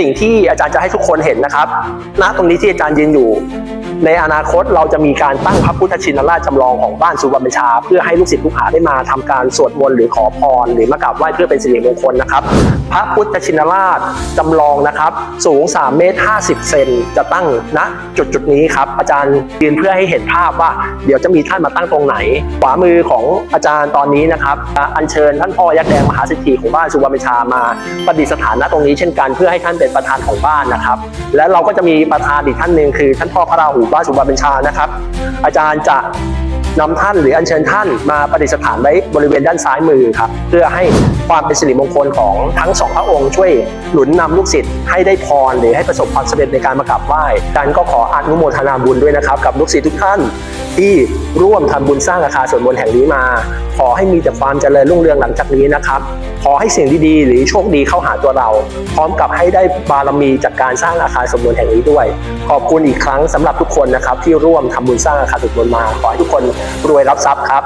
สิ่งที่อาจารย์จะให้ทุกคนเห็นนะครับ ณ ตรงนี้ที่อาจารย์ยืนอยู่ ในอนาคตเราจะมีการตั้งพระพุทธชินราชจำลองของบ้านสุวรรณชา เพื่อให้ลูกศิษย์ลูกหาได้มาทำการสวดมนต์หรือขอพร หรือมากราบไหว้เพื่อเป็นสิริมงคลนะครับ พระพุทธชินราชจำลองนะครับ สูง 3 เมตร 50 เซนจะตั้งณจุดจุดนี้ครับ อาจารย์ยืนเพื่อให้เห็นภาพว่า เดี๋ยวจะมีท่านมาตั้งตรงไหน ขวามือของอาจารย์ตอนนี้นะครับ อัญเชิญท่านพ่อยักษ์แดงมหาเศรษฐีของบ้านสุวรรณชามาประดิษฐานณตรงนี้เช่นกัน เพื่อให้ท่านเป็นประธานของบ้านนะครับ และเราก็จะมีประธานอีกท่านหนึ่งคือท่านพ่อพระราหูบ้านสุวรรณบัญชานะครับ อาจารย์จะ นำท่านหรืออัญเชิญท่านมาประดิษฐานไว้บริเวณด้านซ้ายมือครับเพื่อให้ความเป็นสิริมงคลของทั้งสองพระองค์ช่วยหนุนนำลูกศิษย์ให้ได้พรหรือให้ประสบความสำเร็จในการมากราบไหว้ดันก็ขออนุโมทนาบุญด้วยนะครับ กับลูกศิษย์ทุกท่าน ที่ร่วมทำบุญสร้างอาคารสวดมนต์แห่งนี้มา ขอให้มีแต่ความเจริญรุ่งเรืองหลังจากนี้นะครับขอให้สิ่งดีๆ หรือโชคดีเข้าหาตัวเรา พร้อมกับให้ได้บารมีจากการสร้างอาคารสวดมนต์แห่งนี้ด้วย ขอบคุณอีกครั้งสำหรับทุกคนนะครับที่ร่วมทำบุญสร้างอาคารสวดมนต์มาขอให้ทุกคนรวยรับทรัพย์ครับ